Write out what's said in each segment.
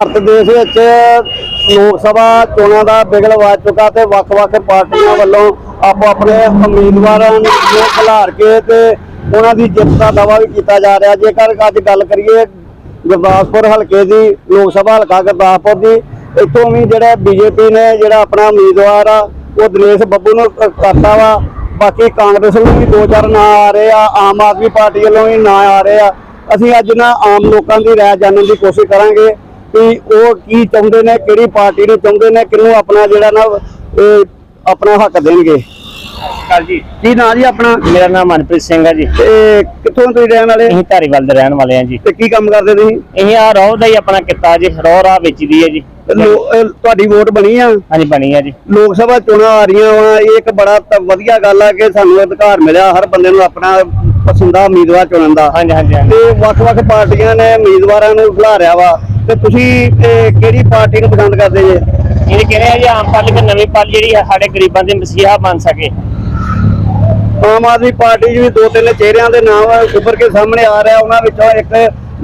ਭਾਰਤ ਦੇਸ਼ ਵਿੱਚ ਲੋਕ ਸਭਾ ਚੋਣਾਂ ਦਾ ਬਿਗਲ ਵੱਜ ਚੁੱਕਾ ਤੇ ਵੱਖ-ਵੱਖ ਪਾਰਟੀਆਂ ਵੱਲੋਂ ਆਪੋ ਆਪਣੇ ਉਮੀਦਵਾਰਾਂ ਨੂੰ ਖਿਲਾਰ ਕੇ ਤੇ ਉਹਨਾਂ ਦੀ ਜਿੱਤ ਦਾ ਦਾਅਵਾ ਵੀ ਕੀਤਾ ਜਾ ਰਿਹਾ। ਜੇਕਰ ਅੱਜ ਗੱਲ ਕਰੀਏ ਗੁਰਦਾਸਪੁਰ ਹਲਕੇ ਦੀ, ਲੋਕ ਸਭਾ ਹਲਕਾ ਗੁਰਦਾਸਪੁਰ ਦੀ, ਇੱਥੋਂ ਵੀ ਜਿਹੜਾ ਬੀਜੇਪੀ ਨੇ ਜਿਹੜਾ ਆਪਣਾ ਉਮੀਦਵਾਰ ਆ, ਉਹ ਦਿਨੇਸ਼ ਬੱਬੂ ਨੂੰ ਕਰਤਾ ਵਾ। ਬਾਕੀ ਕਾਂਗਰਸ ਨੂੰ ਵੀ ਦੋ ਚਾਰ ਨਾਂ ਆ ਰਹੇ ਆ, ਆਮ ਆਦਮੀ ਪਾਰਟੀ ਵੱਲੋਂ ਵੀ ਨਾਂ ਆ ਰਹੇ ਆ। ਅਸੀਂ ਅੱਜ ਨਾ ਆਮ ਲੋਕਾਂ ਦੀ ਰਾਏ ਜਾਣਨ ਦੀ ਕੋਸ਼ਿਸ਼ ਕਰਾਂਗੇ। ਕਿ ਉਹ ਕੀ ਚਾਹੁੰਦੇ ਨੇ ਕਿਹੜੀ ਪਾਰਟੀ ਨੂੰ ਚਾਹੁੰਦੇ ਨੇ ਕਿਹਨੂੰ ਆਪਣਾ ਜਿਹੜਾ ਨਾ ਆਪਣਾ ਹੱਕ ਦੇਣਗੇ। ਕਾਲ ਜੀ। ਕੀ ਨਾਂ ਜੀ ਆਪਣਾ? ਮੇਰਾ ਨਾਮ ਮਨਪ੍ਰੀਤ ਸਿੰਘ ਹੈ ਜੀ। ਤੇ ਕਿੱਥੋਂ ਤੁਸੀਂ ਰਹਿਣ ਵਾਲੇ? ਅਸੀਂ ਧਾਰੀਵਾਲ ਦੇ ਰਹਿਣ ਵਾਲੇ ਹਾਂ ਜੀ। ਤੇ ਕੀ ਕੰਮ ਕਰਦੇ ਤੁਸੀਂ? ਇਹ ਆ ਰੋਹ ਦਾ ਹੀ ਆਪਣਾ ਕਿੱਤਾ ਜੀ ਰੋਹ ਰਾਹ ਵੇਚਦੀ ਹੈ ਜੀ। ਤੁਹਾਡੀ ਵੋਟ ਬਣੀ ਆ? ਹਾਂਜੀ ਬਣੀ ਹੈ ਜੀ। ਲੋਕ ਸਭਾ ਚੋਣਾਂ ਆ ਰਹੀਆਂ ਵਾ ਇਹ ਇੱਕ ਬੜਾ ਵਧੀਆ ਗੱਲ ਆ ਕਿ ਸਾਨੂੰ ਅਧਿਕਾਰ ਮਿਲਿਆ ਹਰ ਬੰਦੇ ਨੂੰ ਆਪਣਾ ਪਸੰਦਾ ਉਮੀਦਵਾਰ ਚੁਣਨ ਦਾ। ਹਾਂਜੀ ਹਾਂਜੀ। ਤੇ ਵੱਖ-ਵੱਖ ਪਾਰਟੀਆਂ ਨੇ ਉਮੀਦਵਾਰਾਂ ਨੂੰ ਖਿਲਾਰਿਆ ਵਾ। ਤੇ ਤੁਸੀਂ ਇਹ ਕਿਹੜੀ ਪਾਰਟੀ ਨੂੰ ਪਸੰਦ ਕਰਦੇ ਜੇ? ਇਹ ਕਹਿੰਦੇ ਆ ਜੀ ਆਮ ਪਾਰਟੀ ਤੇ ਨਵੀਂ ਪਾਰਟੀ ਜਿਹੜੀ ਹੈ ਸਾਡੇ ਗਰੀਬਾਂ ਦੇ ਮਸੀਹਾ ਬਣ ਸਕੇ। ਆਮ ਆਦਮੀ ਪਾਰਟੀ 'ਚ ਵੀ ਦੋ ਤਿੰਨ ਚਿਹਰਿਆਂ ਦੇ ਨਾਮ ਉੱਭਰ ਕੇ ਸਾਹਮਣੇ ਆ ਰਿਹਾ ਉਹਨਾਂ ਵਿੱਚੋਂ ਇੱਕ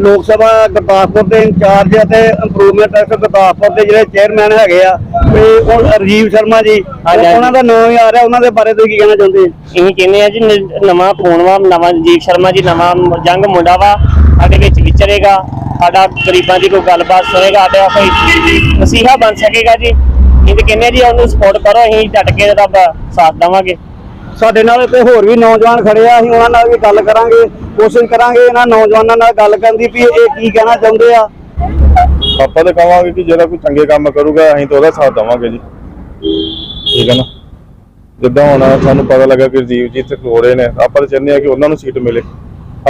ਲੋਕ ਸਭਾ ਗੁਰਦਾਸਪੁਰ ਦੇ ਇੰਚਾਰਜ ਅਤੇ ਇੰਪਰੂਵਮੈਂਟ ਐਕਟ ਗੁਰਦਾਸਪੁਰ ਦੇ ਜਿਹੜੇ ਚੇਅਰਮੈਨ ਹੈਗੇ ਆ ਤੇ ਉਹ ਰਾਜੀਵ ਸ਼ਰਮਾ ਜੀ। ਉਹਨਾਂ ਦਾ ਨਾਮ ਹੀ ਆ ਰਿਹਾ ਉਹਨਾਂ ਦੇ ਬਾਰੇ ਤੁਸੀਂ ਕੀ ਕਹਿਣਾ ਚਾਹੁੰਦੇ ਇਹ ਕਹਿੰਦੇ ਆ ਜੀ ਨਵਾਂ ਵਾ ਨਵਾਂ ਜੀਵ ਸ਼ਰਮਾ ਜੀ ਨਵਾਂ ਜੰਗ ਮੁੰਡਾ ਵਾ ਸਾਡੇ ਵਿੱਚ ਵਿਚਰੇਗਾ ਸਾਡਾ ਗਰੀਬਾਂ ਦੀ ਕੋਈ ਗੱਲਬਾਤ ਸੁਣੇਗਾ ਸਾਡਾ ਕੋਈ ਮਸੀਹਾ ਬਣ ਸਕੇਗਾ ਜੀ। ਇਹ ਕਹਿੰਦੇ ਆ ਜੀ ਉਹਨੂੰ ਸਪੋਰਟ ਕਰੋ ਅਸੀਂ ਡਟ ਕੇ ਉਹਦਾ ਸਾਥ ਦੇਵਾਂਗੇ। ਸਾਡੇ ਨਾਲ ਤੇ ਹੋਰ ਵੀ ਨੌਜਵਾਨ ਖੜੇ ਆ, ਅਸੀਂ ਉਹਨਾਂ ਨਾਲ ਵੀ ਗੱਲ ਕਰਾਂਗੇ, ਕੋਸ਼ਿਸ਼ ਕਰਾਂਗੇ ਇਹਨਾਂ ਨੌਜਵਾਨਾਂ ਨਾਲ ਗੱਲ ਕਰਨ ਦੀ ਵੀ ਇਹ ਕੀ ਕਹਿਣਾ ਚਾਹੁੰਦੇ ਆ। ਆਪਾਂ ਤਾਂ ਕਹਾਂਗੇ ਕਿ ਜਿਹੜਾ ਕੋਈ ਚੰਗੇ ਕੰਮ ਕਰੂਗਾ, ਅਸੀਂ ਤਾਂ ਉਹਦਾ ਸਾਥ ਦੇਵਾਂਗੇ ਜੀ। ਠੀਕ ਹੈ ਨਾ? ਜਿੱਦਾਂ ਹੁਣ ਸਾਨੂੰ ਪਤਾ ਲੱਗਾ ਕਿ ਰਜੀਵ ਜੀ ਇੱਥੇ ਖਲੋ ਰਹੇ ਨੇ, ਆਪਾਂ ਤਾਂ ਚਾਹੁੰਦੇ ਆ ਕਿ ਉਹਨਾਂ ਨੂੰ ਸੀਟ ਮਿਲੇ।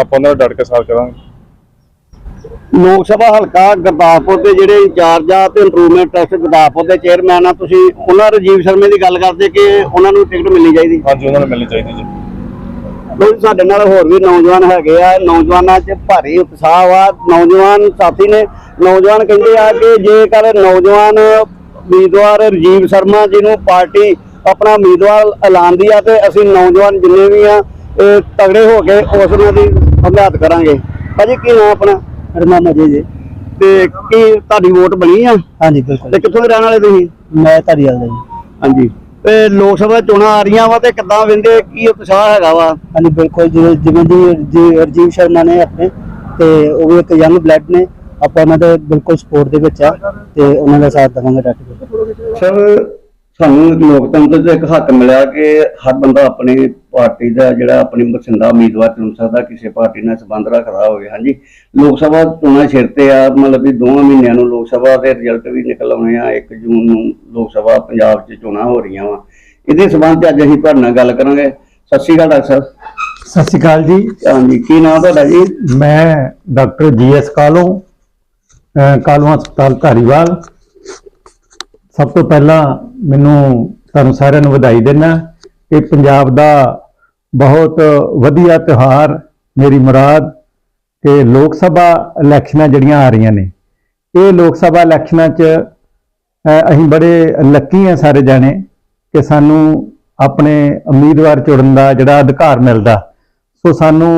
ਆਪਾਂ ਉਹਨਾਂ ਦਾ ਡਟ ਕੇ ਸਾਥ ਕਰਾਂਗੇ। ਲੋਕ ਸਭਾ ਹਲਕਾ ਗੁਰਦਾਸਪੁਰ ਦੇ ਜਿਹੜੇ ਇੰਚਾਰਜ ਆ ਤੇ ਇੰਪਰੂਵਮੈਂਟ ਟਰਸਟ ਗੁਰਦਾਸਪੁਰ ਦੇ ਚੇਅਰਮੈਨ ਆ ਤੁਸੀਂ ਉਹਨਾਂ ਰਾਜੀਵ ਸ਼ਰਮੇ ਦੀ ਗੱਲ ਕਰਦੇ ਕਿ ਉਹਨਾਂ ਨੂੰ ਟਿਕਟ ਮਿਲਣੀ ਚਾਹੀਦੀ? ਹਾਂਜੀ ਉਹਨਾਂ ਨੂੰ ਮਿਲਣੀ ਚਾਹੀਦੀ ਜੀ। ਕਿਉਂਕਿ ਸਾਡੇ ਨਾਲ ਹੋਰ ਵੀ ਨੌਜਵਾਨ ਹੈਗੇ ਆ ਨੌਜਵਾਨਾਂ 'ਚ ਭਾਰੀ ਉਤਸ਼ਾਹ ਆ ਨੌਜਵਾਨ ਸਾਥੀ ਨੇ ਨੌਜਵਾਨ ਕਹਿੰਦੇ ਆ ਕਿ ਜੇਕਰ ਨੌਜਵਾਨ ਉਮੀਦਵਾਰ ਰਾਜੀਵ ਸ਼ਰਮਾ ਜੀ ਨੂੰ ਪਾਰਟੀ ਆਪਣਾ ਉਮੀਦਵਾਰ ਐਲਾਨਦੀ ਆ ਤੇ ਅਸੀਂ ਨੌਜਵਾਨ ਜਿੰਨੇ ਵੀ ਆ ਤਗੜੇ ਹੋ ਕੇ ਉਸ ਉਹਨਾਂ ਦੀ ਹਮਾਇਤ ਕਰਾਂਗੇ। ਭਾਜੀ ਕੀ ਨਾਮ ਆਪਣਾ? ਰਮਾਨਾ ਜੀ ਜੀ। ਤੇ ਕੀ ਤੁਹਾਡੀ ਵੋਟ ਬਣੀ ਆ? ਹਾਂਜੀ ਬਿਲਕੁਲ। ਤੇ ਕਿੱਥੋਂ ਦੇ ਰਹਿਣ ਵਾਲੇ ਤੁਸੀਂ? ਮੈਂ ਧਾਰੀਵਾਲ ਦਾ ਜੀ। ਹਾਂਜੀ। ਤੇ ਲੋਕ ਸਭਾ ਚੋਣਾਂ ਆ ਰਹੀਆਂ ਵਾ ਤੇ ਕਿੱਦਾਂ ਵਿੰਦੇ? ਕੀ ਉਤਸ਼ਾਹ ਹੈਗਾ ਵਾ? ਹਾਂਜੀ ਬਿਲਕੁਲ ਜਿਵੇਂ ਜਿਵੇਂ ਦੀ ਰਜੀਵ ਸ਼ਰਮਾ ਨੇ ਆਪਣੇ ਤੇ ਉਹ ਵੀ ਇੱਕ ਯੰਗ ਬਲੱਡ ਨੇ। ਆਪਾਂ ਉਹਨਾਂ ਦੇ ਬਿਲਕੁਲ ਸਪੋਰਟ ਦੇ ਵਿੱਚ ਆ ਤੇ ਉਹਨਾਂ ਦਾ ਸਾਥ ਦੇਵਾਂਗੇ ਡਟ ਕੇ ਸਰ ਸਾਨੂੰ ਲੋਕਤੰਤਰ 'ਚ ਇੱਕ ਹੱਕ ਮਿਲਿਆ ਕਿ ਹਰ ਬੰਦਾ ਆਪਣੀ ਪਾਰਟੀ ਦਾ ਜਿਹੜਾ ਆਪਣੀ ਪਸੰਦਾ ਉਮੀਦਵਾਰ ਚੁਣ ਸਕਦਾ ਕਿਸੇ ਪਾਰਟੀ ਨਾਲ ਸੰਬੰਧ ਰੱਖਦਾ ਹੋਵੇ ਹਾਂਜੀ। ਲੋਕ ਸਭਾ ਚੋਣਾਂ ਸਿਰ ਤੇ ਆ ਮਤਲਬ ਵੀ ਦੋਵਾਂ ਮਹੀਨਿਆਂ ਨੂੰ ਲੋਕ ਸਭਾ ਦੇ ਰਿਜ਼ਲਟ ਵੀ ਨਿਕਲ ਆਉਣੇ ਆ 1 ਜੂਨ ਨੂੰ ਲੋਕ ਸਭਾ ਪੰਜਾਬ 'ਚ ਚੋਣਾਂ ਹੋ ਰਹੀਆਂ ਵਾ। ਇਹਦੇ ਸੰਬੰਧ 'ਚ ਅੱਜ ਅਸੀਂ ਤੁਹਾਡੇ ਨਾਲ ਗੱਲ ਕਰਾਂਗੇ। ਸਤਿ ਸ਼੍ਰੀ ਅਕਾਲ ਡਾਕਟਰ ਸਾਹਿਬ। ਸਤਿ ਸ਼੍ਰੀ ਅਕਾਲ ਜੀ। ਹਾਂਜੀ ਕੀ ਨਾਮ ਤੁਹਾਡਾ ਜੀ? ਮੈਂ ਡਾਕਟਰ ਜੀਐਸ ਕਾਲੋ ਅਹ ਕਾਲਵਾ ਹਸਪਤਾਲ ਧਾਰੀਵਾਲ। ਸਭ ਤੋਂ ਪਹਿਲਾਂ ਮੈਨੂੰ ਤੁਹਾਨੂੰ ਸਾਰਿਆਂ ਨੂੰ ਵਧਾਈ ਦੇਣਾ ਕਿ ਪੰਜਾਬ ਦਾ ਬਹੁਤ ਵਧੀਆ ਤਿਉਹਾਰ ਮੇਰੀ ਮੁਰਾਦ ਕਿ ਲੋਕ ਸਭਾ ਇਲੈਕਸ਼ਨਾਂ ਜਿਹੜੀਆਂ ਆ ਰਹੀਆਂ ਨੇ, ਇਹ ਲੋਕ ਸਭਾ ਇਲੈਕਸ਼ਨਾਂ 'ਚ ਅਸੀਂ ਬੜੇ ਲੱਕੀ ਆ ਸਾਰੇ ਜਾਣੇ ਕਿ ਸਾਨੂੰ ਆਪਣੇ ਉਮੀਦਵਾਰ ਚੁਣਨ ਦਾ ਜਿਹੜਾ ਅਧਿਕਾਰ ਮਿਲਦਾ। ਸੋ ਸਾਨੂੰ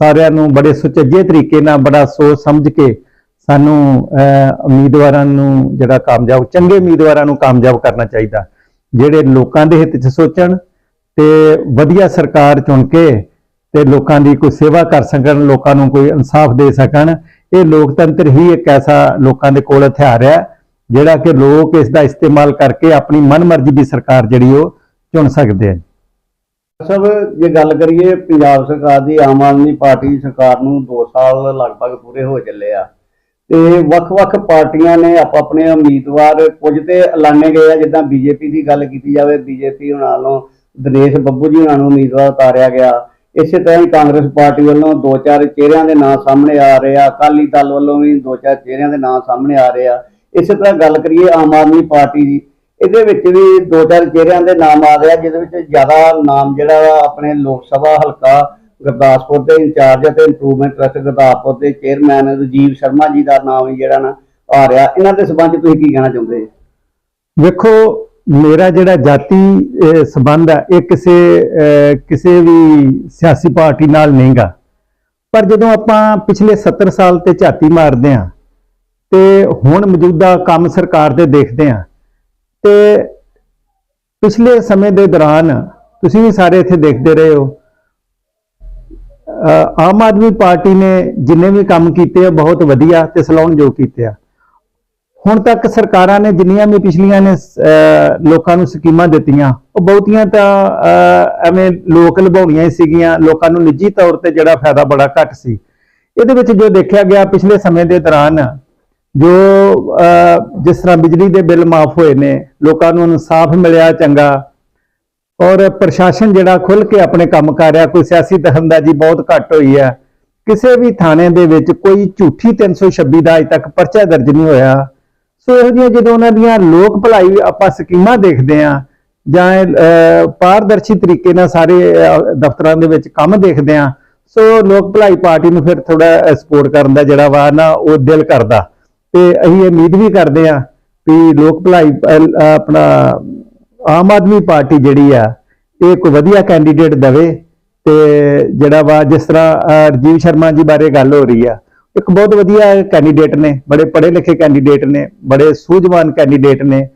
ਸਾਰਿਆਂ ਨੂੰ ਬੜੇ ਸੁਚੱਜੇ ਤਰੀਕੇ ਨਾਲ, ਬੜਾ ਸੋਚ ਸਮਝ ਕੇ ਸਾਨੂੰ ਉਮੀਦਵਾਰਾਂ ਨੂੰ ਜਿਹੜਾ ਕਾਮਯਾਬ, ਚੰਗੇ ਉਮੀਦਵਾਰਾਂ ਨੂੰ ਕਾਮਯਾਬ ਕਰਨਾ ਚਾਹੀਦਾ। ਜਿਹੜੇ ਲੋਕਾਂ ਦੇ ਹਿੱਤ 'ਚ ਸੋਚਣ ਤੇ ਵਧੀਆ ਸਰਕਾਰ ਚੁਣ ਕੇ ਤੇ ਲੋਕਾਂ ਦੀ ਕੋਈ ਸੇਵਾ ਕਰ ਸਕਣ, ਲੋਕਾਂ ਨੂੰ ਕੋਈ ਇਨਸਾਫ ਦੇ ਸਕਣ, ਇਹ ਲੋਕਤੰਤਰ ਹੀ ਇੱਕ ਐਸਾ ਲੋਕਾਂ ਦੇ ਕੋਲ ਹਥਿਆਰ ਹੈ, ਜਿਹੜਾ ਕਿ ਲੋਕ ਇਸ ਦਾ ਇਸਤੇਮਾਲ ਕਰਕੇ ਆਪਣੀ ਮਨਮਰਜ਼ੀ ਦੀ ਸਰਕਾਰ ਜਿਹੜੀ ਉਹ ਚੁਣ ਸਕਦੇ ਹਨ। ਸਭ, ਜੇ ਗੱਲ ਕਰੀਏ, ਪੰਜਾਬ ਸਰਕਾਰ ਦੀ, ਆਮ ਆਦਮੀ ਪਾਰਟੀ ਸਰਕਾਰ ਨੂੰ 2 ਸਾਲ ਲਗਭਗ ਪੂਰੇ ਹੋ ਚੱਲੇ ਆ। ਤੇ ਵੱਖ-ਵੱਖ ਪਾਰਟੀਆਂ ਨੇ ਆਪ ਆਪਣੇ ਉਮੀਦਵਾਰ ਕੁਝ ਤੇ ਐਲਾਨੇ ਗਏ ਆ, ਜਿੱਦਾਂ ਬੀਜੇਪੀ ਦੀ ਗੱਲ ਕੀਤੀ ਜਾਵੇ, ਬੀਜੇਪੀ ਹੁਣਾਂ ਵੱਲੋਂ ਦਿਨੇਸ਼ ਬੱਬੂ ਜੀ ਉਹਨਾਂ ਨੂੰ ਉਮੀਦਵਾਰ ਉਤਾਰਿਆ ਗਿਆ। ਇਸੇ ਤਰ੍ਹਾਂ ਹੀ ਕਾਂਗਰਸ ਪਾਰਟੀ ਵੱਲੋਂ ਦੋ ਚਾਰ ਚਿਹਰਿਆਂ ਦੇ ਨਾਂ ਸਾਹਮਣੇ ਆ ਰਹੇ ਆ, ਅਕਾਲੀ ਦਲ ਵੱਲੋਂ ਵੀ ਦੋ ਚਾਰ ਚਿਹਰਿਆਂ ਦੇ ਨਾਂ ਸਾਹਮਣੇ ਆ ਰਹੇ ਆ। ਇਸੇ ਤਰ੍ਹਾਂ ਗੱਲ ਕਰੀਏ ਆਮ ਆਦਮੀ ਪਾਰਟੀ ਦੀ, ਇਹਦੇ ਵਿੱਚ ਵੀ ਦੋ ਚਾਰ ਚਿਹਰਿਆਂ ਦੇ ਨਾਮ ਆ ਰਿਹਾ ਜਿਹਦੇ ਵਿੱਚ ਜ਼ਿਆਦਾ ਨਾਮ ਜਿਹੜਾ ਵਾ ਆਪਣੇ ਲੋਕ ਸਭਾ ਹਲਕਾ ਗੁਰਦਾਸਪੁਰ ਦੇ ਇੰਚਾਰਜ ਅਤੇ ਇੰਪਰੂਵਮੈਂਟ ਟਰਸਟ ਗੁਰਦਾਸਪੁਰ ਦੇ ਚੇਅਰਮੈਨ ਰਜੀਵ ਸ਼ਰਮਾ ਜੀ ਦਾ ਨਾਮ ਜਿਹੜਾ ਨਾ ਆ ਰਿਹਾ। ਇਹਨਾਂ ਦੇ ਸਬੰਧ ਤੁਸੀਂ ਕੀ ਕਹਿਣਾ ਚਾਹੁੰਦੇ? ਵੇਖੋ ਮੇਰਾ ਜਿਹੜਾ ਜਾਤੀ ਅਹ, ਹੈ ਇਹ ਕਿਸੇ ਕਿਸੇ ਵੀ ਸਿਆਸੀ ਪਾਰਟੀ ਨਾਲ ਨਹੀਂਗਾ। ਪਰ ਜਦੋਂ ਆਪਾਂ ਪਿਛਲੇ 70 ਸਾਲ ਤੇ ਝਾਤੀ ਮਾਰਦੇ ਹਾਂ ਤੇ ਹੁਣ ਮੌਜੂਦਾ ਕੰਮ ਸਰਕਾਰ ਦੇ ਦੇਖਦੇ ਆ ਤੇ ਪਿਛਲੇ ਸਮੇਂ ਦੇ ਦੌਰਾਨ ਤੁਸੀਂ ਵੀ ਸਾਰੇ ਇੱਥੇ ਦੇਖਦੇ ਰਹੇ ਹੋ ਆਮ ਆਦਮੀ ਪਾਰਟੀ ਨੇ ਜਿੰਨੇ ਵੀ ਕੰਮ ਕੀਤੇ ਆ, ਬਹੁਤ ਵਧੀਆ ਤੇ ਸਲਾਹੁਣਯੋਗ ਕੀਤੇ ਆ। ਹੁਣ ਤੱਕ ਸਰਕਾਰਾਂ ਨੇ ਜਿੰਨੀਆਂ ਵੀ ਪਿਛਲੀਆਂ ਨੇ ਲੋਕਾਂ ਨੂੰ ਸਕੀਮਾਂ ਦਿੱਤੀਆਂ, ਉਹ ਬਹੁਤੀਆਂ ਤਾਂ ਐਵੇਂ ਲੋਕ ਲਭਾਉਣੀਆਂ ਹੀ ਸੀਗੀਆਂ, ਲੋਕਾਂ ਨੂੰ ਨਿੱਜੀ ਤੌਰ ਤੇ ਜਿਹੜਾ ਫਾਇਦਾ ਬੜਾ ਘੱਟ ਸੀ। ਇਹਦੇ ਵਿੱਚ ਜੋ ਦੇਖਿਆ ਗਿਆ ਪਿਛਲੇ ਸਮੇਂ ਦੇ ਦੌਰਾਨ, ਜੋ ਜਿਸ ਤਰ੍ਹਾਂ ਬਿਜਲੀ ਦੇ ਬਿੱਲ ਮਾਫ ਹੋਏ ਨੇ, ਲੋਕਾਂ ਨੂੰ ਇਨਸਾਫ ਮਿਲਿਆ ਚੰਗਾ ਔਰ ਪ੍ਰਸ਼ਾਸਨ ਜਿਹੜਾ ਖੁੱਲ ਕੇ ਆਪਣੇ ਕੰਮ ਕਰ ਰਿਹਾ, ਕੋਈ ਸਿਆਸੀ ਦਖਲਅੰਦਾਜ਼ੀ ਬਹੁਤ ਘੱਟ ਹੋਈ ਹੈ। ਕਿਸੇ ਵੀ ਥਾਣੇ ਦੇ ਵਿੱਚ ਕੋਈ ਝੂਠੀ 326 ਦਾ ਅਜ ਤੱਕ ਪਰਚਾ ਦਰਜ ਨਹੀਂ ਹੋਇਆ। ਸੋ ਇਹੋ ਜਿਹੀਆਂ ਜਦੋਂ ਉਹਨਾਂ ਦੀਆਂ ਲੋਕ ਭਲਾਈ ਆਪਾਂ ਸਕੀਮਾਂ ਦੇਖਦੇ ਆ ਜਾਂ ਪਾਰਦਰਸ਼ੀ ਤਰੀਕੇ ਨਾਲ ਸਾਰੇ ਦਫ਼ਤਰਾਂ ਦੇ ਵਿੱਚ ਕੰਮ ਦੇਖਦੇ ਆ ਸੋ ਲੋਕ ਭਲਾਈ ਪਾਰਟੀ ਨੂੰ ਫਿਰ ਥੋੜਾ ਸਪੋਰਟ ਕਰਨ ਦਾ ਜਿਹੜਾ ਵਾ ਨਾ, ਉਹ ਦਿਲ ਕਰਦਾ। ਤੇ ਅਸੀਂ ਇਹ ਉਮੀਦ ਵੀ ਕਰਦੇ ਆ ਵੀ ਲੋਕ ਭਲਾਈ ਆਪਣਾ ਆਮ ਆਦਮੀ ਪਾਰਟੀ ਜਿਹੜੀ ਆ ਇਹ ਕੋਈ ਵਧੀਆ ਕੈਂਡੀਡੇਟ ਦਵੇ ਤੇ ਜਿਹੜਾ ਵਾ ਜਿਸ ਤਰ੍ਹਾਂ ਅਹ, ਰਾਜੀਵ ਸ਼ਰਮਾ ਜੀ ਬਾਰੇ ਗੱਲ ਹੋ ਰਹੀ ਆ ਇੱਕ ਬਹੁਤ ਵਧੀਆ ਕੈਂਡੀਡੇਟ ਨੇ ਬੜੇ ਪੜ੍ਹੇ ਲਿਖੇ ਕੈਂਡੀਡੇਟ ਨੇ ਬੜੇ ਸੂਝਵਾਨ ਕੈਂਡੀਡੇਟ ਨੇ।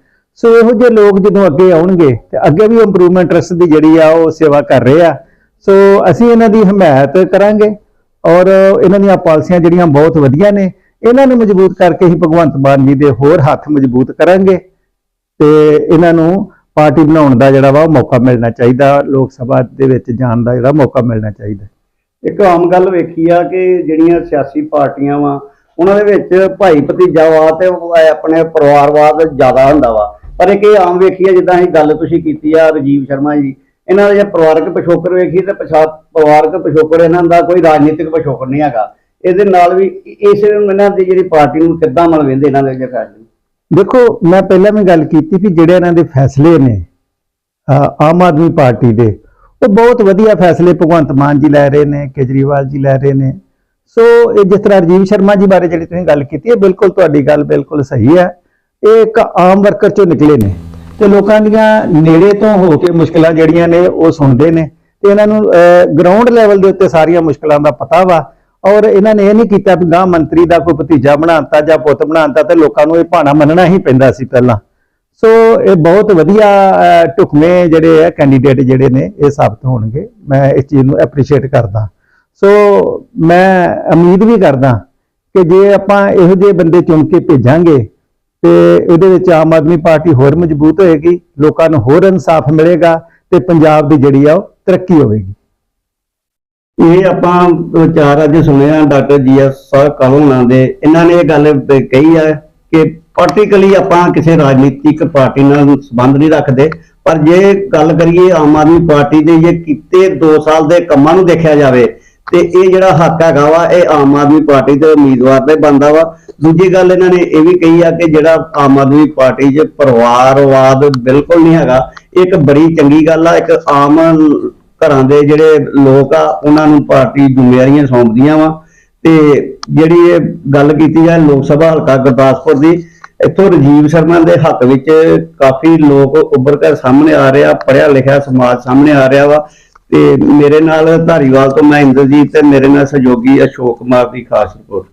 ਸੋ ਇਹੋ ਜਿਹੇ ਲੋਕ ਜਦੋਂ ਅੱਗੇ ਆਉਣਗੇ ਤੇ ਅੱਗੇ ਵੀ ਇੰਪਰੂਵਮੈਂਟ ਟਰਸਟ ਦੀ ਜਿਹੜੀ ਆ ਉਹ ਸੇਵਾ ਕਰ ਰਹੇ ਆ। ਸੋ ਅਸੀਂ ਇਹਨਾਂ ਦੀ ਹਮਾਇਤ ਕਰਾਂਗੇ ਔਰ ਇਹਨਾਂ ਦੀਆਂ ਪਾਲਿਸੀਆਂ ਜਿਹੜੀਆਂ ਬਹੁਤ ਵਧੀਆ ਨੇ ਇਹਨਾਂ ਨੂੰ ਮਜ਼ਬੂਤ ਕਰਕੇ ਹੀ ਭਗਵੰਤ ਮਾਨ ਜੀ ਦੇ ਹੋਰ ਹੱਥ ਮਜ਼ਬੂਤ ਕਰਾਂਗੇ ਤੇ ਇਹਨਾਂ ਨੂੰ ਪਾਰਟੀ ਬਣਾਉਣ ਦਾ ਜਿਹੜਾ ਵਾ ਉਹ ਮੌਕਾ ਮਿਲਣਾ ਚਾਹੀਦਾ, ਲੋਕ ਸਭਾ ਦੇ ਵਿੱਚ ਜਾਣ ਦਾ ਜਿਹੜਾ ਮੌਕਾ ਮਿਲਣਾ ਚਾਹੀਦਾ। ਇੱਕ ਆਮ ਗੱਲ ਵੇਖੀ ਆ ਕਿ ਜਿਹੜੀਆਂ ਸਿਆਸੀ ਪਾਰਟੀਆਂ ਵਾ, ਉਹਨਾਂ ਦੇ ਵਿੱਚ ਭਾਈ ਭਤੀਜਾਵਾਦ ਤੇ ਉਹ ਆਪਣੇ ਪਰਿਵਾਰਵਾਦ ਜ਼ਿਆਦਾ ਹੁੰਦਾ ਵਾ। ਪਰ ਇੱਕ ਇਹ ਆਮ ਵੇਖੀ ਆ, ਜਿੱਦਾਂ ਇਹ ਗੱਲ ਤੁਸੀਂ ਕੀਤੀ ਆ ਰਜੀਵ ਸ਼ਰਮਾ ਜੀ, ਇਹਨਾਂ ਦਾ ਜੇ ਪਰਿਵਾਰਕ ਪਿਛੋਕਰ ਵੇਖੀ ਤੇ ਪਛਾ, ਪਰਿਵਾਰਕ ਪਿਛੋਕੜ ਇਹਨਾਂ ਦਾ ਕੋਈ ਰਾਜਨੀਤਿਕ ਪਿਛੋਕੜ ਨਹੀਂ ਹੈਗਾ। ਇਹਦੇ ਨਾਲ ਵੀ ਇਸ ਇਹਨਾਂ ਦੀ ਜਿਹੜੀ ਪਾਰਟੀ ਨੂੰ ਕਿੱਦਾਂ ਮਨਵੇਂਦੇ ਇਹਨਾਂ ਦੇ ਜੇ ਫੈਸਲੇ ਦੇਖੋ, ਮੈਂ ਪਹਿਲਾਂ ਵੀ ਗੱਲ ਕੀਤੀ ਕਿ ਜਿਹੜੇ ਇਹਨਾਂ ਦੇ ਫੈਸਲੇ ਨੇ ਆਮ ਆਦਮੀ ਪਾਰਟੀ ਦੇ, ਉਹ ਬਹੁਤ ਵਧੀਆ ਫੈਸਲੇ ਭਗਵੰਤ ਮਾਨ ਜੀ ਲੈ ਰਹੇ ਨੇ, ਕੇਜਰੀਵਾਲ ਜੀ ਲੈ ਰਹੇ ਨੇ। ਸੋ ਇਹ ਜਿਸ ਤਰ੍ਹਾਂ ਰਾਜੀਵ ਸ਼ਰਮਾ ਜੀ ਬਾਰੇ ਜਿਹੜੀ ਤੁਸੀਂ ਗੱਲ ਕੀਤੀ ਹੈ ਬਿਲਕੁਲ ਤੁਹਾਡੀ ਗੱਲ ਬਿਲਕੁਲ ਸਹੀ ਹੈ। ਇਹ ਇੱਕ ਆਮ ਵਰਕਰ ਚੋਂ ਨਿਕਲੇ ਨੇ ਤੇ ਲੋਕਾਂ ਦੀਆਂ ਨੇੜੇ ਤੋਂ ਹੋ ਕੇ ਮੁਸ਼ਕਲਾਂ ਜਿਹੜੀਆਂ ਨੇ, ਉਹ ਸੁਣਦੇ ਨੇ ਤੇ ਇਹਨਾਂ ਨੂੰ ਗਰਾਊਂਡ ਲੈਵਲ ਦੇ ਉੱਤੇ ਸਾਰੀਆਂ ਮੁਸ਼ਕਲਾਂ ਦਾ ਪਤਾ ਵਾ। ਔਰ ਇਹਨਾਂ ਨੇ ਇਹ ਨਹੀਂ ਕੀਤਾ ਵੀ ਗਾਂ ਮੰਤਰੀ ਦਾ ਕੋਈ ਭਤੀਜਾ ਬਣਾਤਾ ਜਾਂ ਪੁੱਤ ਬਣਾਤਾ ਤੇ ਲੋਕਾਂ ਨੂੰ ਇਹ ਭਾਣਾ ਮੰਨਣਾ ਹੀ ਪੈਂਦਾ ਸੀ ਪਹਿਲਾਂ। ਸੋ ਇਹ ਬਹੁਤ ਵਧੀਆ ਅਹ, ਢੁਕਵੇਂ ਜਿਹੜੇ ਆ ਕੈਂਡੀਡੇਟ ਜਿਹੜੇ ਨੇ ਇਹ ਸਾਬਤ ਹੋਣਗੇ। ਮੈਂ ਇਸ ਚੀਜ਼ ਨੂੰ ਐਪਰੀਸ਼ੀਏਟ ਕਰਦਾ। ਸੋ ਮੈਂ ਉਮੀਦ ਵੀ ਕਰਦਾ ਕਿ ਜੇ ਆਪਾਂ ਇਹੋ ਜਿਹੇ ਬੰਦੇ ਚੁਣ ਕੇ ਭੇਜਾਂਗੇ ਤੇ ਇਹਦੇ ਵਿੱਚ ਆਮ ਆਦਮੀ ਪਾਰਟੀ ਹੋਰ ਮਜ਼ਬੂਤ ਹੋਏਗੀ ਲੋਕਾਂ ਨੂੰ ਹੋਰ ਇਨਸਾਫ ਮਿਲੇਗਾ ਤੇ ਪੰਜਾਬ ਦੀ ਜਿਹੜੀ ਆ ਉਹ ਤਰੱਕੀ ਹੋਵੇਗੀ। ਇਹ ਆਪਾਂ ਵਿਚਾਰ ਅੱਜ ਸੁਣਿਆ, ਡਾਕਟਰ ਜੀਐਸ ਸਾਹਿਬ ਕਲੋਨਾ ਦੇ। ਇਹਨਾਂ ਨੇ ਇਹ ਗੱਲ ਕਹੀ ਹੈ ਕਿ ਪਾਰਟੀਕਲੀ ਆਪਾਂ ਕਿਸੇ ਰਾਜਨੀਤਿਕ ਪਾਰਟੀ ਨਾਲ ਸੰਬੰਧ ਨਹੀਂ ਰੱਖਦੇ। ਪਰ ਜੇ ਗੱਲ ਕਰੀਏ ਆਮ ਆਦਮੀ ਪਾਰਟੀ ਦੇ, ਜੇ ਕੀਤੇ 2 ਸਾਲ ਦੇ ਕੰਮਾਂ ਨੂੰ ਦੇਖਿਆ ਜਾਵੇ, ਤੇ ਇਹ ਜਿਹੜਾ ਹੱਕ ਹੈਗਾ ਵਾ, ਇਹ ਆਮ ਆਦਮੀ ਪਾਰਟੀ ਦੇ ਉਮੀਦਵਾਰ ਤੇ ਹੀ ਬਣਦਾ ਵਾ। ਦੂਜੀ ਗੱਲ ਇਹਨਾਂ ਨੇ ਇਹ ਵੀ ਕਹੀ ਆ ਕਿ ਜਿਹੜਾ ਆਮ ਆਦਮੀ ਪਾਰਟੀ 'ਚ ਪਰਿਵਾਰਵਾਦ ਬਿਲਕੁਲ ਨਹੀਂ ਹੈਗਾ। ਇਹ ਇੱਕ ਬੜੀ ਚੰਗੀ ਗੱਲ ਆ, ਇੱਕ ਆਮ ਘਰਾਂ ਦੇ ਜਿਹੜੇ ਲੋਕ ਆ, ਉਹਨਾਂ ਨੂੰ ਪਾਰਟੀ ਜ਼ਿੰਮੇਵਾਰੀਆਂ ਸੌਂਪਦੀਆਂ ਵਾ। ਤੇ ਜਿਹੜੀ ਇਹ ਗੱਲ ਕੀਤੀ ਜਾਏ ਲੋਕ ਸਭਾ ਹਲਕਾ ਗੁਰਦਾਸਪੁਰ ਦੀ, ਇੱਥੋਂ ਰਜੀਵ ਸ਼ਰਮਾ ਦੇ ਹੱਕ ਵਿੱਚ ਕਾਫੀ ਲੋਕ ਉੱਭਰ ਕੇ ਸਾਹਮਣੇ ਆ ਰਿਹਾ ਪੜਿਆ ਲਿਖਿਆ ਸਮਾਜ ਸਾਹਮਣੇ ਆ ਰਿਹਾ ਵਾ। ਤੇ ਮੇਰੇ ਨਾਲ ਧਾਰੀਵਾਲ ਤੋਂ ਮੈਂ ਇੰਦਰਜੀਤ ਤੇ ਮੇਰੇ ਨਾਲ ਸਹਿਯੋਗੀ ਅਸ਼ੋਕ ਕੁਮਾਰ ਦੀ ਖਾਸ ਰਿਪੋਰਟ।